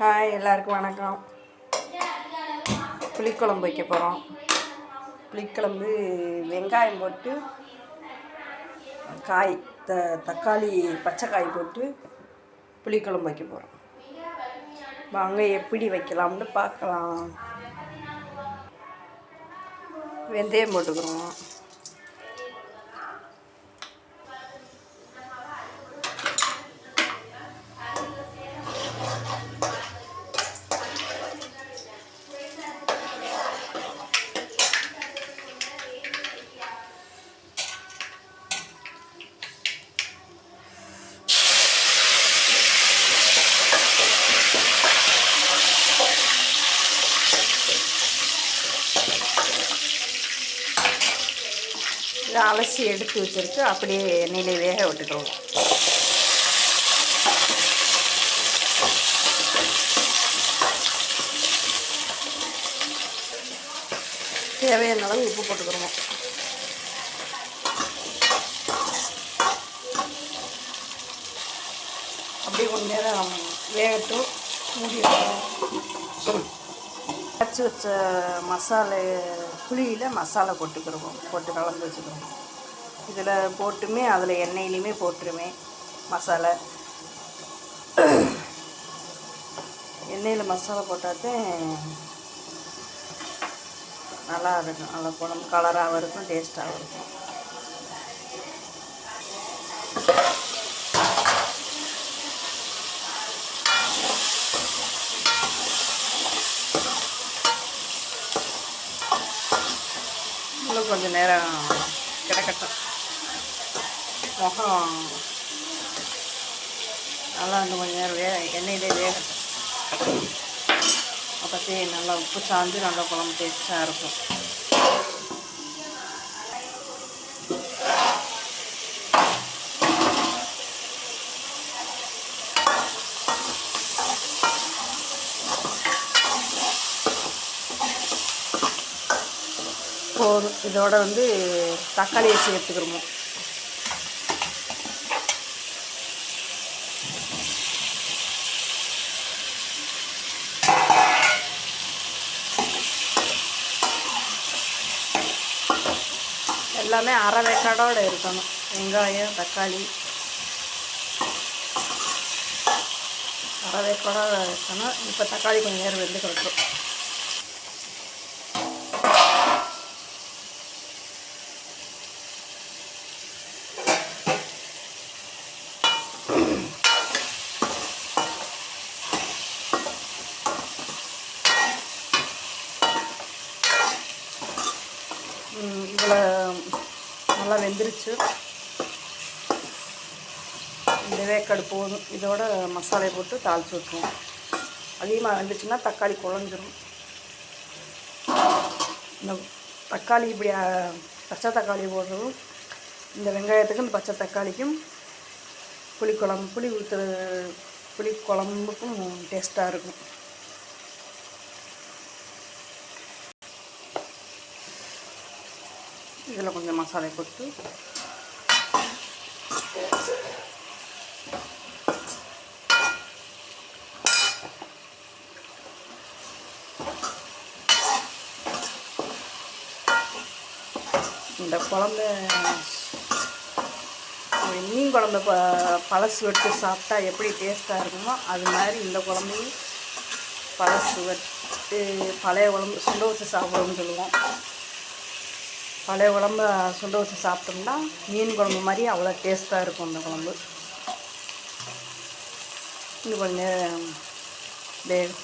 Hi எல்லாருக்கும் வணக்கம். புளிக்குழம்பு வைக்க போகிறோம் புளிக்குழம்பு வெங்காயம் போட்டு காய் த தக்காளி பச்சைக்காய் போட்டு புளிக்குழம்பு வைக்க போகிறோம் வாங்க எப்படி வைக்கலாம்னு பார்க்கலாம். வெந்தயம் போட்டுக்கிறோம். இதை அலசி எடுத்து வச்சுருக்கு அப்படியே எண்ணெயிலே வேக விட்டுக்கிறோம் தேவையான அளவு உப்பு போட்டுக்கிறோம். அப்படியே கொஞ்ச நேரம் வேகட்டும் மூடி அரைச்சி வச்ச மசாலா புளியில் மசாலா போட்டுக்கிறோம் போட்டு கலந்து வச்சுக்கிறோம் இதில் போட்டுமே அதில் எண்ணெயிலையுமே போட்டுருமே மசாலா. எண்ணெயில் மசாலா போட்டாத்தான் நல்லா இருக்கும். நல்லா குழம்பு கலராகவும் இருக்கும் டேஸ்ட்டாகவும் இருக்கும். கொஞ்சம் நேரம் கிடக்கட்டும். முகம் நல்லா இன்னும் கொஞ்சம் நேரம் வே எண்ணெயிலே வேகட்டும். அப்போத்தே நல்லா உப்பு சாஞ்சு நல்லா குழம்பு டேஸ்ட்டாக இருக்கும் போதும் இதோட வந்து தக்காளியை சேர்த்துக்கிறோமோ. எல்லாமே அரை வேக்காடோடு இருக்கணும். வெங்காயம் தக்காளி. அரை வேக்காடோட இருக்கணும். இப்போ தக்காளி கொஞ்சம் நேரம் வெந்து கிடக்கும் இதில் நல்லா வெந்துருச்சு. இந்த வேக்காடு போதும். இதோட மசாலையை போட்டு தாளிச்சு விட்ருவோம் அதிகமாக வெந்துச்சுன்னா தக்காளி குழஞ்சிரும். இந்த தக்காளி இப்படி பச்சை தக்காளி போடுறதும் இந்த வெங்காயத்துக்கும் இந்த பச்சை தக்காளிக்கும் புளிக்குழம்பு புளி ஊற்றுற புளி குழம்புக்கும் டேஸ்ட்டாக இருக்கும். இதில் கொஞ்சம் மசாலை போட்டு. இந்த குழம்பு மீன் குழம்பு ப பழசு வெட்டு சாப்பிட்டா எப்படி டேஸ்ட்டாக இருக்குமோ அது மாதிரி இந்த குழம்பையும் பழசு வெட்டு பழைய குழம்பு சுண்ட வச்சு சாப்பிடுவோம்னு சொல்லுவோம். பழைய குழம்ப சுண்ட வச்சு சாப்பிட்டோம்னா மீன் குழம்பு மாதிரி அவ்வளோ டேஸ்ட்டாக இருக்கும் அந்த குழம்பு. இன்னும் கொஞ்சம் நேரம்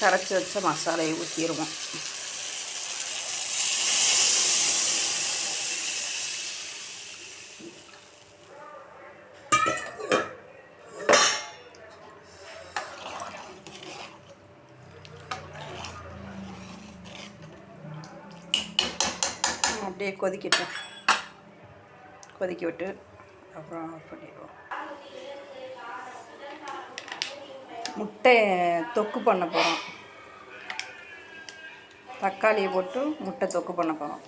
கரைச்சி வச்ச மசாலையை ஊற்றிடுவோம் அப்படியே கொதிக்கட்டும் கொதிக்க விட்டு அப்புறம் ஆஃப் பண்ணிடுவோம். முட்டை தொக்கு பண்ண போகிறோம் தக்காளியை போட்டு முட்டை தொக்கு பண்ண போகிறோம்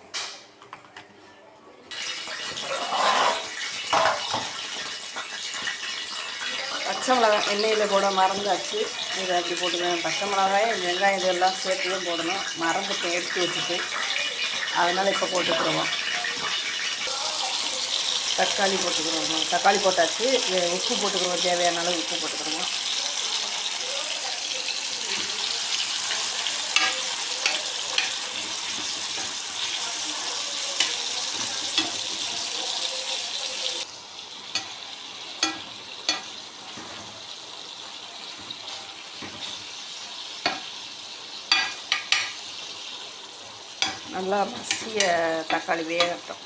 பச்சை மிளகாய் எண்ணெயில் போட மறந்தாச்சு. இதை அப்படி போட்டுக்கணும் பச்சை மிளகாய் வெங்காயம் இதெல்லாம் சேர்த்து தான் போடணும். மறந்துட்டு எடுத்து வச்சுட்டு. அதனால் இப்போ போட்டுக்கிறோம். தக்காளி போட்டுக்கிறோம். தக்காளி போட்டாச்சு. உப்பு போட்டுக்கிறோம். தேவையான அளவு உப்பு போட்டுக்கிறோம். நல்லா மசிய தக்காளி வேகட்டும்.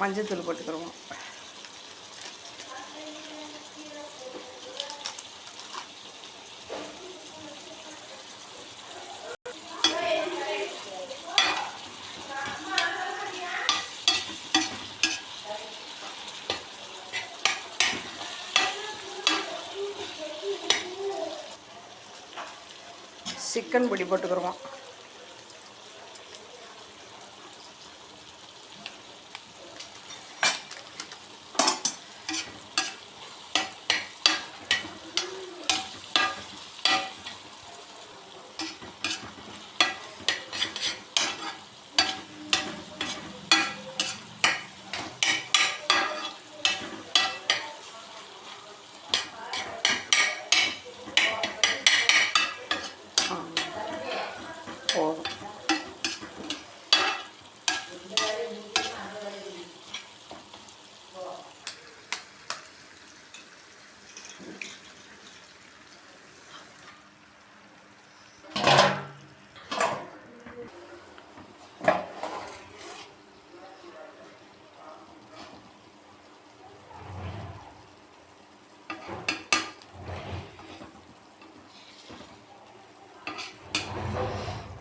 மஞ்சத்தூள் போட்டுக்கிறோம் சிக்கன் பொடி போட்டுக்கிறோம் போதும்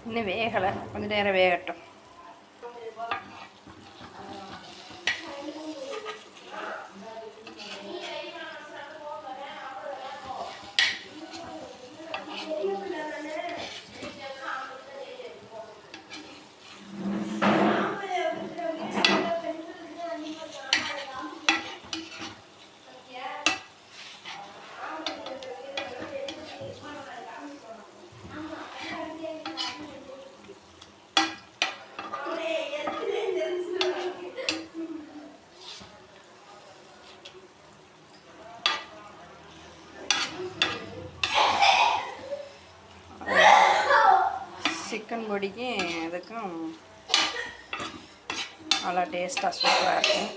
இன்னும் வேகலை கொஞ்சம் நேரம் வேகட்டும் சிக்கன் பொடிக்கும் இதுக்கும் நல்லா டேஸ்ட்டாக சூப்பராக இருக்கும்.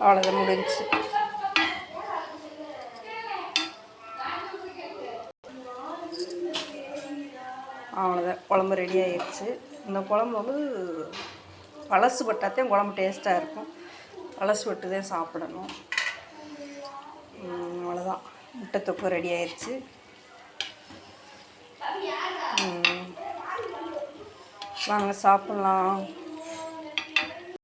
அவ்வளோதான் முடிஞ்சு அவ்வளோதான். குழம்பு ரெடி ஆயிடுச்சு இந்த குழம்பு வந்து பழசு பட்டாத்தையும் குழம்பு டேஸ்ட்டாக இருக்கும். பழசு பட்டு தான் சாப்பிடணும். முட்டை தொக்கு ரெடி ஆயிடுச்சு வாங்க சாப்பிட்லாம்.